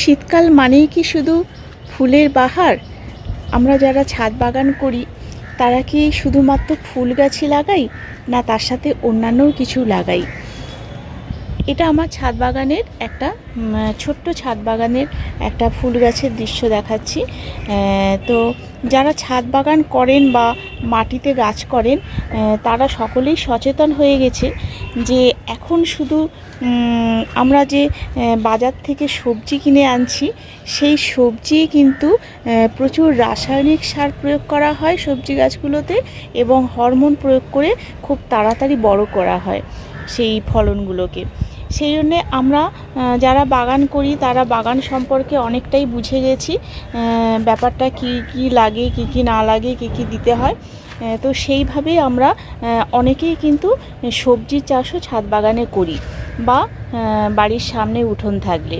শীতকাল মানেই কি শুধু ফুলের বাহার? আমরা যারা ছাদ বাগান করি, তারা কি শুধুমাত্র ফুল গাছই লাগাই, না তার সাথে অন্যান্য কিছু লাগাই? এটা আমার ছাদ বাগানের একটা ছোট্ট ছাদ বাগানের একটা ফুল গাছের দৃশ্য দেখাচ্ছি। তো যারা ছাদ বাগান করেন বা মাটিতে গাছ করেন তারা সকলেই সচেতন হয়ে গেছে যে এখন শুধু আমরা যে বাজার থেকে সবজি কিনে আনছি, সেই সবজি কিন্তু প্রচুর রাসায়নিক সার প্রয়োগ করা হয় সবজি গাছগুলোতে এবং হরমোন প্রয়োগ করে খুব তাড়াতাড়ি বড় করা হয় সেই ফলনগুলোকে। সেই জন্যে আমরা যারা বাগান করি, তারা বাগান সম্পর্কে অনেকটাই বুঝে গেছি ব্যাপারটা কি কি লাগে, কি কি না লাগে, কি কি দিতে হয়। তো সেইভাবেই আমরা অনেকেই কিন্তু সবজি চাষও ছাদ বাগানে করি বা বাড়ির সামনে উঠোন থাকলে।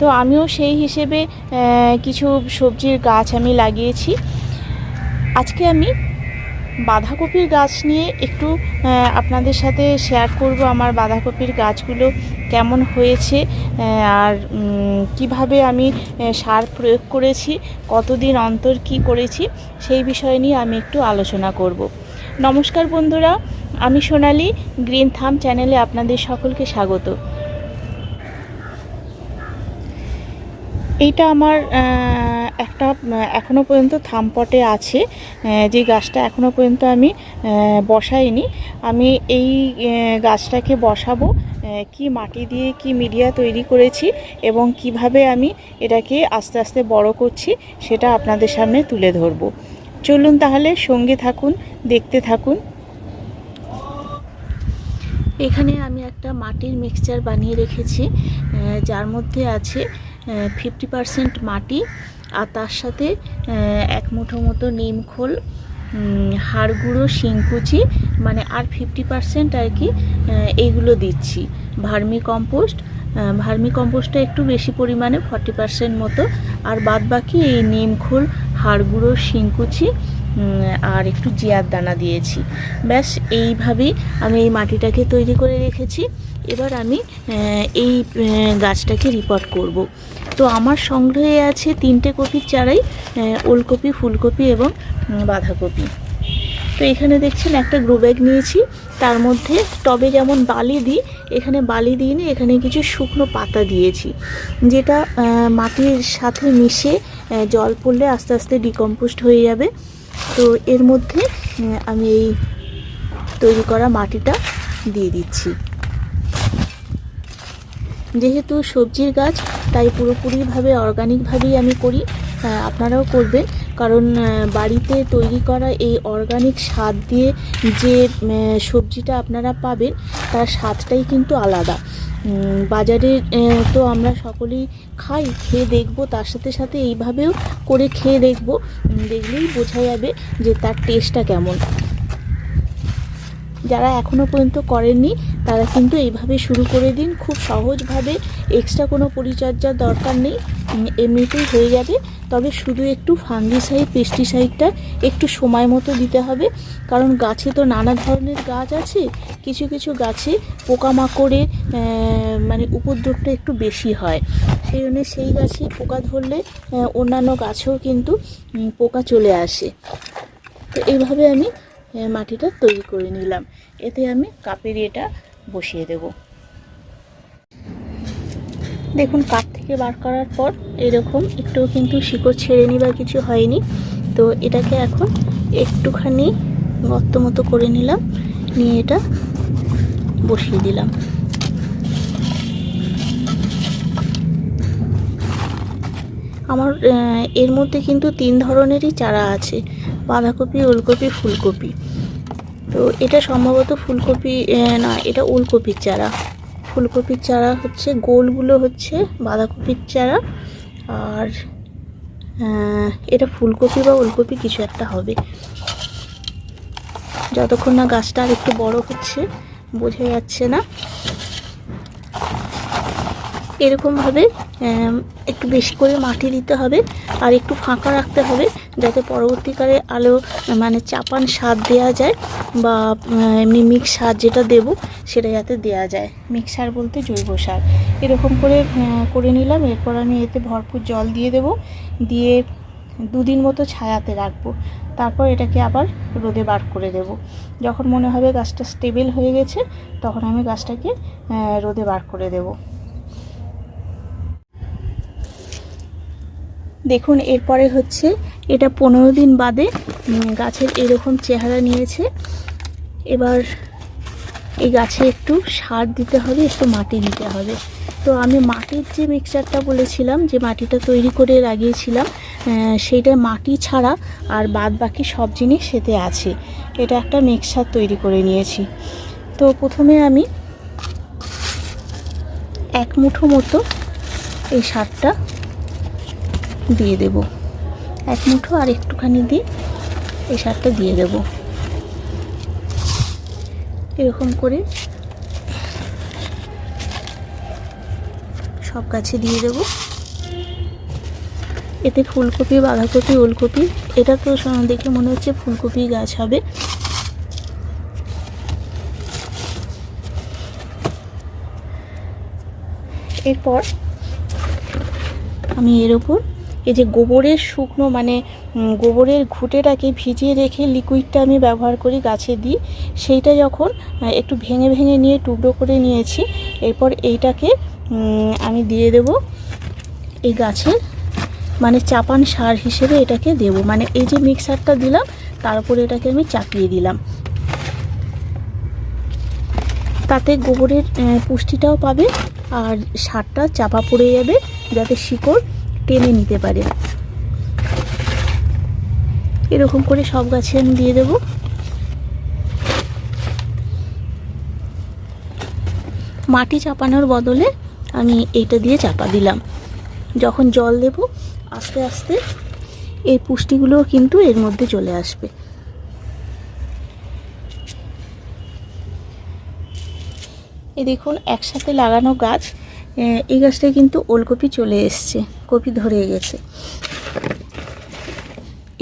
তো আমিও সেই হিসেবে কিছু সবজির গাছ আমি লাগিয়েছি। আজকে আমি বাঁধাকপির গাছ নিয়ে একটু আপনাদের সাথে শেয়ার করব আমার বাঁধাকপির গাছগুলো কেমন হয়েছে আর কীভাবে আমি সার প্রয়োগ করেছি, কতদিন অন্তর কি করেছি, সেই বিষয় নিয়ে আমি একটু আলোচনা করব। নমস্কার বন্ধুরা, আমি সোনালি, গ্রিন থাম চ্যানেলে আপনাদের সকলকে স্বাগত। এইটা আমার একটা এখনও পর্যন্ত থামপটে আছে। যে গাছটা এখনও পর্যন্ত আমি বসাইনি। আমি এই গাছটাকে বসাবো কি মাটি দিয়ে কি মিডিয়া তৈরি করেছি এবং কীভাবে আমি এটাকে আস্তে আস্তে বড় করছি সেটা আপনাদের সামনে তুলে ধরবো। চলুন তাহলে সঙ্গে থাকুন, দেখতে থাকুন। এখানে আমি একটা মাটির মিক্সচার বানিয়ে রেখেছি যার মধ্যে আছে ফিফটি পারসেন্ট মাটি আর তার সাথে এক মুঠো মতো নিম খোল উম, হাড় গুঁড়ো শিংকুচি মানে আর ফিফটি পারসেন্ট আর কি এইগুলো দিচ্ছি। ভার্মি কম্পোস্ট ভার্মি কম্পোস্টটা একটু বেশি পরিমাণে ফর্টি পারসেন্ট মতো। আর বাদ বাকি এই নিম খোল হাড় গুঁড়ো শিংকুচি আর একটু জিয়ার দানা দিয়েছি। ব্যাস এইভাবেই আমি এই মাটিটাকে তৈরি করে রেখেছি। এবার আমি এই গাছটাকে রিপোর্ট করব। তো আমার সংগ্রহে আছে তিনটে কপির চারাই ওলকপি, ফুলকপি এবং বাঁধাকপি। তো এখানে দেখছেন একটা গ্রো ব্যাগ নিয়েছি, তার মধ্যে টবে যেমন বালি দিই, এখানে বালি দিইনি এখানে কিছু শুকনো পাতা দিয়েছি, যেটা মাটির সাথে মিশে জল পড়লে আস্তে আস্তে ডিকম্পোস্ট হয়ে যাবে। তো এর মধ্যে আমি এই তৈরি করা মাটিটা দিয়ে দিচ্ছি। যেহেতু সবজির গাছ, তাই পুরোপুরিভাবে অর্গানিকভাবেই আমি করি। আপনারাও করবেন, কারণ বাড়িতে তৈরি করা এই অর্গানিক স্বাদ দিয়ে যে সবজিটা আপনারা পাবেন, তার স্বাদটাই কিন্তু আলাদা। বাজারে তো আমরা সকলেই খাই, খেয়ে দেখব, তার সাথে সাথে এইভাবেও করে খেয়ে দেখব। দেখলেই বোঝা যাবে যে, তার টেস্টটা কেমন। যারা এখনও পর্যন্ত করেননি, তারা কিন্তু এইভাবে শুরু করে দিন। খুব সহজভাবে এক্সট্রা কোনো পরিচর্যার দরকার নেই এমনিতেই হয়ে যাবে। তবে শুধু একটু ফাঙ্গিসাইড পেস্টিসাইডটা একটু সময় মতো দিতে হবে। কারণ গাছে তো নানা ধরনের গাছ আছে, কিছু কিছু গাছে পোকামাকড়ের মানে উপদ্রবটা একটু বেশি হয়। সেই জন্য সেই গাছে পোকা ধরলে অন্যান্য গাছেও কিন্তু পোকা চলে আসে। তো এইভাবে আমি মাটিটা তৈরি করে নিলাম। এতে আমি কাপের এটা বসিয়ে দেব। দেখুন, কাপ থেকে বার করার পর এরকম একটু কিন্তু শিকড় ছেড়েনি বা কিছু হয়নি। তো এটাকে এখন একটুখানি গর্ত মতো করে নিলাম, নিয়ে এটা বসিয়ে দিলাম। আমার এর মধ্যে কিন্তু তিন ধরনেরই চারা আছে। বাঁধাকপি, ওলকপি, ফুলকপি। তো এটা সম্ভবত ফুলকপি না, এটা ওলকপির চারা। ফুলকপির চারা হচ্ছে, গোলগুলো হচ্ছে বাঁধাকপির চারা। আর এটা ফুলকপি বা ওলকপি কিছু একটা হবে। যতক্ষণ না গাছটা আর একটু বড় হচ্ছে, বোঝা যাচ্ছে না। এরকমভাবে একটু বেশি করে মাটি দিতে হবে আর একটু ফাঁকা রাখতে হবে যাতে পরবর্তীকালে আলো মানে চাপান স্বাদ দেওয়া যায় বা এমনি মিক্স সার যেটা দেব সেটা যাতে দেওয়া যায়। মিক্স সার বলতে জৈব সার এরকম করে করে নিলাম। এরপর আমি এতে ভরপুর জল দিয়ে দেব। দিয়ে দুদিন মতো ছায়াতে রাখব। তারপর এটাকে আবার রোদে বার করে দেব। যখন মনে হবে গাছটা স্টেবল হয়ে গেছে, তখন আমি গাছটাকে রোদে বার করে দেব। দেখুন, এরপরে হচ্ছে এটা পনেরো দিন বাদে গাছের এরকম চেহারা নিয়েছে। এবার এই গাছে একটু সার দিতে হবে, একটু মাটি দিতে হবে। তো আমি মাটির যে মিক্সচারটা বলেছিলাম, যে মাটিটা তৈরি করে লাগিয়েছিলাম সেইটা মাটি ছাড়া আর বাদ বাকি সব জিনিস সেতে আছে। এটা একটা মিক্সচার তৈরি করে নিয়েছি। তো প্রথমে আমি এক মুঠো মতো এই সারটা দিয়ে দেব। এক মুঠো আর একটুখানি দিয়ে এই সারটা দিয়ে দেব। এরকম করে সব গাছে দিয়ে দেব। এতে ফুলকপি, বাঁধাকপি, ওলকপি, এটা তো দেখে মনে হচ্ছে ফুলকপি গাছ হবে। এরপর আমি এর ওপর এই যে গোবরের শুকনো মানে গোবরের ঘুঁটেটাকে ভিজিয়ে রেখে লিকুইডটা আমি ব্যবহার করি গাছে দিই। সেইটা যখন একটু ভেঙে ভেঙে নিয়ে টুকরো করে নিয়েছি, এরপর এইটাকে আমি দিয়ে দেব এই গাছের মানে চাপান সার হিসেবে এটাকে দেব। মানে এই যে মিক্সারটা দিলাম তারপরে এটাকে আমি চাপিয়ে দিলাম। তাতে গোবরের পুষ্টিটাও পাবে আর সারটা চাপা পড়ে যাবে, যাতে শিকড় টেনে নিতে পারে। এরকম করে সব গাছে আমি দিয়ে দেব। মাটি চাপানোর বদলে আমি এটা দিয়ে চাপা দিলাম। যখন জল দেব আস্তে আস্তে এই পুষ্টিগুলোও কিন্তু এর মধ্যে চলে আসবে। এই দেখুন একসাথে লাগানো গাছ এ, এই গাছটায় কিন্তু ওলকপি চলে এসছে, কপি ধরে গেছে।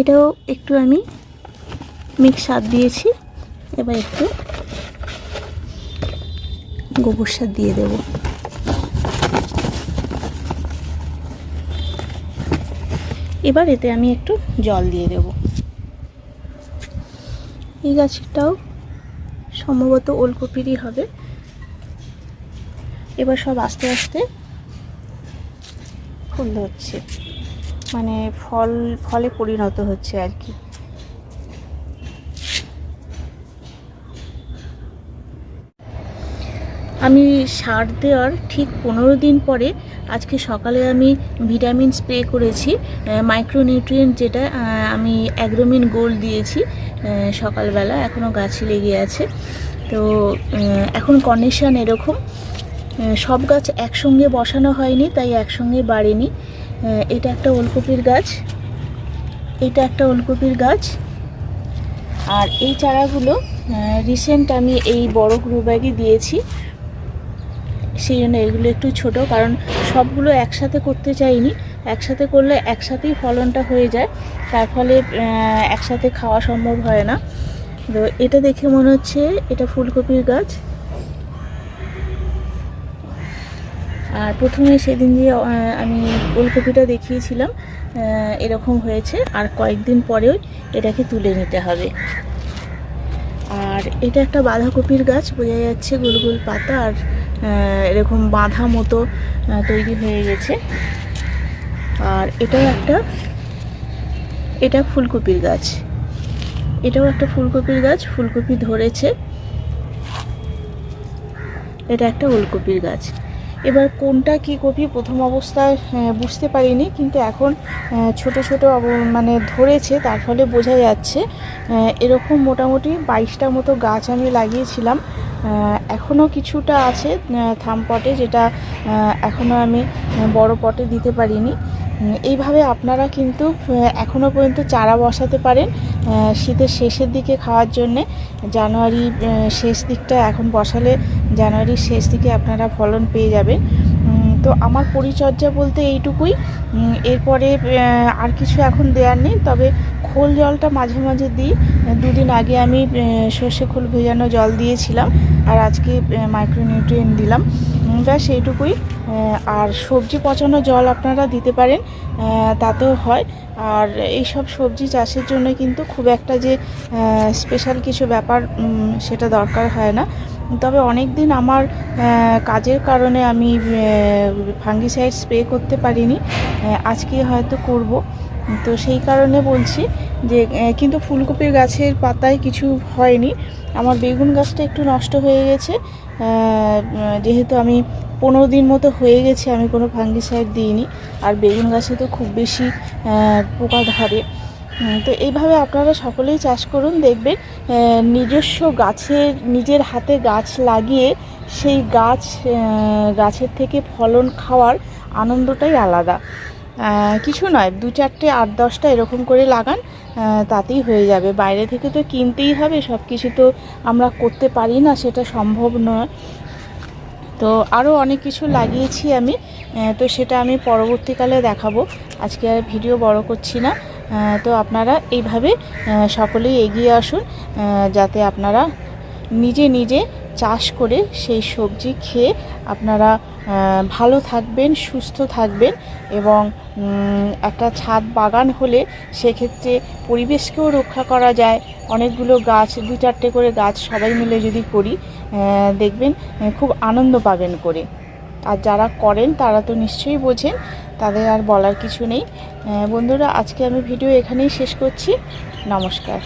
এটাও একটু আমি মিক্স সার দিয়েছি, এবার একটু গোবর সার দিয়ে দেব। এবার এতে আমি একটু জল দিয়ে দেব। এই গাছটাও সম্ভবত ওলকপিরই হবে। এবার সব আস্তে আস্তে ফুল হচ্ছে মানে ফল, ফলে পরিণত হচ্ছে আর কি। আমি সার দেওয়ার ঠিক পনেরো দিন পরে আজকে সকালে আমি ভিটামিন স্প্রে করেছি মাইক্রোনিউট্রিয়েন্ট যেটা আমি অ্যাগ্রোমিন গোল্ড দিয়েছি সকালবেলা এখনও গাছে লেগে আছে। তো এখন কন্ডিশন এরকম। সব গাছ একসঙ্গে বসানো হয়নি, তাই একসঙ্গে বাড়েনি। এটা একটা ওলকপির গাছ। এটা একটা ওলকপির গাছ। আর এই চারাগুলো রিসেন্ট আমি এই বড় গ্রো ব্যাগে দিয়েছি। সেই জন্য এগুলো একটু ছোট, কারণ সবগুলো একসাথে করতে চাইনি। একসাথে করলে একসাথেই ফলনটা হয়ে যায়। তার ফলে একসাথে খাওয়া সম্ভব হয় না। তো এটা দেখে মনে হচ্ছে এটা ফুলকপির গাছ। আর প্রথমে সেদিন যে আমি ওলকপিটা দেখিয়েছিলাম এরকম হয়েছে। আর কয়েকদিন পরেও এটাকে তুলে নিতে হবে। আর এটা একটা বাঁধাকপির গাছ, বোঝা যাচ্ছে গোল গোল পাতা আর এরকম বাঁধা মতো তৈরি হয়ে গেছে। আর এটাও একটা, এটা ফুলকপির গাছ। এটাও একটা ফুলকপির গাছ, ফুলকপি ধরেছে। এটা একটা ওলকপির গাছ। এবার কোনটা কি কপি প্রথম অবস্থায় বুঝতে পারিনি কিন্তু এখন আহ, ছোট ছোট মানে ধরেছে তার ফলে বোঝা যাচ্ছে। এরকম মোটামুটি বাইশটা মতো গাছ আমি লাগিয়েছিলাম। এখনও কিছুটা আছে থাম পটে যেটা এখনও আমি বড় পটে দিতে পারিনি। এইভাবে আপনারা কিন্তু এখনও পর্যন্ত চারা বসাতে পারেন শীতের শেষের দিকে খাওয়ার জন্যে। জানুয়ারি শেষ দিকটা এখন বসালে জানুয়ারির শেষ দিকে আপনারা ফলন পেয়ে যাবেন। তো আমার পরিচর্যা বলতে এইটুকুই। এরপরে আর কিছু এখন দেওয়ার নেই, তবে খোল জলটা মাঝে মাঝে দিই। দুদিন আগে আমি সর্ষে খোল ভেজানো জল দিয়েছিলাম, আর আজকে মাইক্রোনিউট্রিয়েন্ট দিলাম। ব্যাস এইটুকুই। আর সবজি পচানো জল আপনারা দিতে পারেন তাতেও হয়। আর এই সব সবজি চাষের জন্য কিন্তু খুব একটা যে স্পেশাল কিছু ব্যাপার সেটা দরকার হয় না। তবে অনেক দিন আমার কাজের কারণে আমি ফাঙ্গিসাইড স্প্রে করতে পারিনি। আজকে হয়তো করব। তো সেই কারণে বলছি যে কিন্তু ফুলকপির গাছের পাতায় কিছু হয়নি। আমার বেগুন গাছটা একটু নষ্ট হয়ে গেছে। যেহেতু আমি পনেরো দিন মতো হয়ে গেছে, আমি কোনো ফাঙ্গিসাইড দিইনি। আর বেগুন গাছে তো খুব বেশি পোকা ধরে। তো এইভাবে আপনারা সকলেই চাষ করুন, দেখবেন নিজস্ব গাছের, নিজের হাতে গাছ লাগিয়ে সেই গাছ গাছের থেকে ফলন খাওয়ার আনন্দটাই আলাদা। কিছু নয়, দু চারটে, আট দশটা এরকম করে লাগান তাতেই হয়ে যাবে। বাইরে থেকে তো কিনতেই হবে সব কিছু তো আমরা করতে পারি না, সেটা সম্ভব নয়। তো আরও অনেক কিছু লাগিয়েছি আমি তো সেটা আমি পরবর্তীকালে দেখাবো। আজকে আর ভিডিও বড় করছি না। তো আপনারা এইভাবে সকলেই এগিয়ে আসুন যাতে আপনারা নিজে নিজে চাষ করে সেই সবজি খেয়ে আপনারা ভালো থাকবেন, সুস্থ থাকবেন এবং একটা ছাদ বাগান হলে সেক্ষেত্রে পরিবেশকেও রক্ষা করা যায়। অনেকগুলো গাছ, দু চারটে করে গাছ সবাই মিলে যদি করি দেখবেন খুব আনন্দ পাবেন করে। আর যারা করেন, তারা তো নিশ্চয়ই বোঝেন তাদের আর বলার কিছু নেই। বন্ধুরা আজকে আমি ভিডিও এখানেই শেষ করছি। নমস্কার।